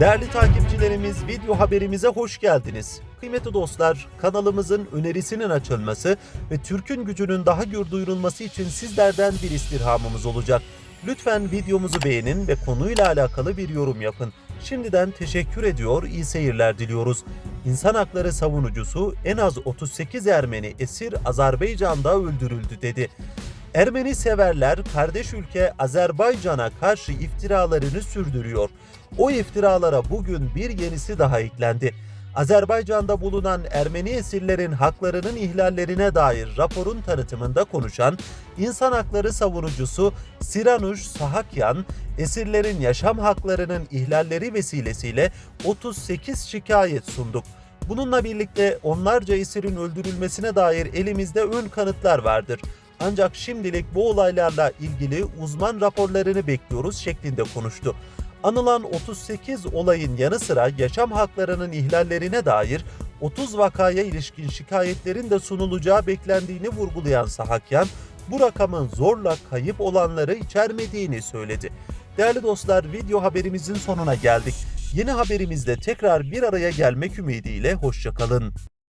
Değerli takipçilerimiz video haberimize hoş geldiniz. Kıymetli dostlar kanalımızın önerisinin açılması ve Türk'ün gücünün daha gür duyurulması için sizlerden bir istirhamımız olacak. Lütfen videomuzu beğenin ve konuyla alakalı bir yorum yapın. Şimdiden teşekkür ediyor, iyi seyirler diliyoruz. İnsan hakları savunucusu en az 38 Ermeni esir Azerbaycan'da öldürüldü dedi. Ermeni severler kardeş ülke Azerbaycan'a karşı iftiralarını sürdürüyor. O iftiralara bugün bir yenisi daha eklendi. Azerbaycan'da bulunan Ermeni esirlerin haklarının ihlallerine dair raporun tanıtımında konuşan insan hakları savunucusu Siranuş Sahakyan, esirlerin yaşam haklarının ihlalleri vesilesiyle 38 şikayet sunduk. Bununla birlikte onlarca esirin öldürülmesine dair elimizde ön kanıtlar vardır. Ancak şimdilik bu olaylarla ilgili uzman raporlarını bekliyoruz şeklinde konuştu. Anılan 38 olayın yanı sıra yaşam haklarının ihlallerine dair 30 vakaya ilişkin şikayetlerin de sunulacağı beklendiğini vurgulayan Sahakyan, bu rakamın zorla kayıp olanları içermediğini söyledi. Değerli dostlar video haberimizin sonuna geldik. Yeni haberimizde tekrar bir araya gelmek ümidiyle hoşçakalın.